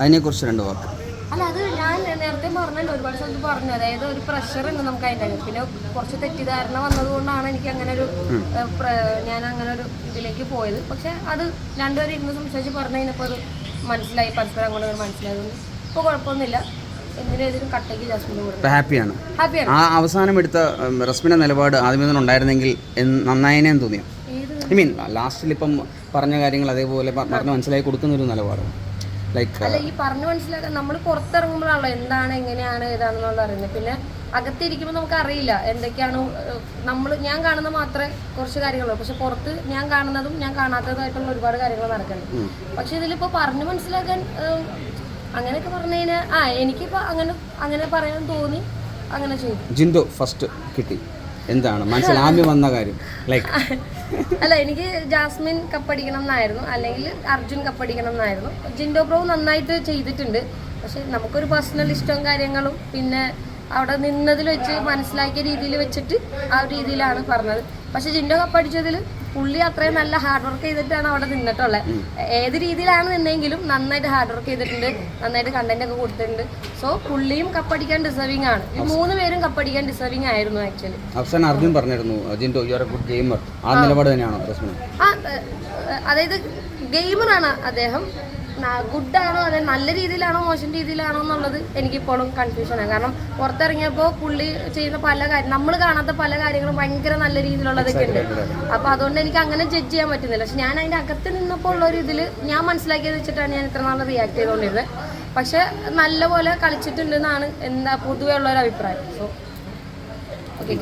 അതിനെക്കുറിച്ച് രണ്ട് വാക്ക്. അല്ല അത് ഞാൻ നേരത്തെ പറഞ്ഞല്ലോ ഒരുപാട് സ്ഥലത്ത് പറഞ്ഞു. അതായത് ഒരു പ്രഷർ ഉണ്ട് നമുക്ക് അതിന്റെ പിന്നെ കുറച്ച് തെറ്റിദ്ധാരണ വന്നതുകൊണ്ടാണ് എനിക്ക് അങ്ങനെ ഒരു ഞാൻ അങ്ങനെ ഒരു ഇതിലേക്ക് പോയത്. പക്ഷെ അത് രണ്ടുപേരും ഇരുന്ന് സംസാരിച്ച് പറഞ്ഞു കഴിഞ്ഞപ്പോൾ അത് മനസ്സിലായി പരസ്പരം അങ്ങോട്ട് മനസ്സിലായതുകൊണ്ട്. ഇപ്പോൾ കുഴപ്പമൊന്നുമില്ല. ഹാപ്പിയാണ്. ആ അവസാനം എടുത്ത റസ്മിന്റെ നിലപാട് ആദ്യമേ തന്നെ ഉണ്ടായിരുന്നെങ്കിൽ നന്നായനെ തോന്നിയോ? ഐ മീൻ ലാസ്റ്റിൽ ഇപ്പം പറഞ്ഞ കാര്യങ്ങൾ അതേപോലെ പറഞ്ഞ് മനസ്സിലാക്കി കൊടുക്കുന്നൊരു നിലപാട് ലൈക്ക് അല്ല ഈ പറഞ്ഞു മനസ്സിലാക്കാൻ നമ്മൾ പുറത്തിറങ്ങുമ്പോഴാണല്ലോ എന്താണ് എങ്ങനെയാണ് ഏതാണെന്നുള്ള അറിയുന്നത്. പിന്നെ അകത്തിരിക്കുമ്പോൾ നമുക്ക് അറിയില്ല എന്തൊക്കെയാണ് നമ്മൾ ഞാൻ കാണുന്ന മാത്രമേ കുറച്ച് കാര്യങ്ങളുള്ളൂ. പക്ഷെ പുറത്ത് ഞാൻ കാണുന്നതും ഞാൻ കാണാത്തതുമായിട്ടുള്ള ഒരുപാട് കാര്യങ്ങൾ നടക്കുന്നുണ്ട് പക്ഷെ ഇതിലിപ്പോൾ പറഞ്ഞു മനസ്സിലാക്കാൻ അങ്ങനെയൊക്കെ പറഞ്ഞു കഴിഞ്ഞാൽ ആ എനിക്കിപ്പോൾ അങ്ങനെ അങ്ങനെ പറയാൻ തോന്നി അങ്ങനെ ചെയ്തു. ജിന്ദു ഫസ്റ്റ് കിട്ടി. എന്താണ്? മനസ്സിൽ ആദ്യം വന്ന കാര്യം ലൈക്ക് അല്ല എനിക്ക് ജാസ്മിൻ കപ്പടിക്കണം എന്നായിരുന്നു. അല്ലെങ്കിൽ അർജുൻ കപ്പടിക്കണം എന്നായിരുന്നു. ജിൻഡോ ബ്രോ നന്നായിട്ട് ചെയ്തിട്ടുണ്ട്. പക്ഷെ നമുക്കൊരു പേഴ്സണൽ ഇഷ്ടവും കാര്യങ്ങളും പിന്നെ അവിടെ നിന്നതിൽ വെച്ച് മനസ്സിലാക്കിയ രീതിയിൽ വെച്ചിട്ട് ആ ഒരു രീതിയിലാണ് പറഞ്ഞത്. പക്ഷെ ജിൻഡോ കപ്പടിച്ചതിൽ പുള്ളി അത്രയും നല്ല ഹാർഡ് വർക്ക് ചെയ്തിട്ടാണ് അവിടെ നിന്നിട്ടുള്ളത്. ഏത് രീതിയിലാണ് നിന്നെങ്കിലും നന്നായിട്ട് ഹാർഡ് വർക്ക് ചെയ്തിട്ടുണ്ട് നന്നായിട്ട് കണ്ടന്റ് ഒക്കെ കൊടുത്തിട്ടുണ്ട്. സോ പുള്ളിയും കപ്പടിക്കാൻ ഡിസേർവിംഗ് ആണ്. ഈ മൂന്ന് പേരും കപ്പടിക്കാൻ ഡിസേർവിംഗ് ആയിരുന്നു ആക്ച്വലി അവസാനം അർജുൻ പറഞ്ഞിരുന്നു Jinto you are a good gamer ആ നിലപാട് തന്നെയാണോ അതായത് ഗെയിമറാണ് അദ്ദേഹം. ഗുഡാണോ? അതെ നല്ല രീതിയിലാണോ മോശം രീതിയിലാണോ എന്നുള്ളത് എനിക്കിപ്പോഴും കൺഫ്യൂഷനാണ് കാരണം പുറത്തിറങ്ങിയപ്പോൾ പുള്ളി ചെയ്യുന്ന പല കാര്യം നമ്മൾ കാണാത്ത പല കാര്യങ്ങളും ഭയങ്കര നല്ല രീതിയിലുള്ളതൊക്കെ ഉണ്ട്. അപ്പോൾ അതുകൊണ്ട് എനിക്ക് അങ്ങനെ ജഡ്ജ് ചെയ്യാൻ പറ്റുന്നില്ല. പക്ഷെ ഞാൻ അതിന്റെ അകത്ത് നിന്നപ്പോൾ ഉള്ള ഒരു ഇതിൽ ഞാൻ മനസ്സിലാക്കിയത് വെച്ചിട്ടാണ് ഞാൻ ഇത്ര നാൾ റിയാക്ട് ചെയ്തുകൊണ്ടിരുന്നത് പക്ഷെ നല്ലപോലെ കളിച്ചിട്ടുണ്ടെന്നാണ് എന്താ പൊതുവെ ഉള്ള ഒരു അഭിപ്രായം. So okay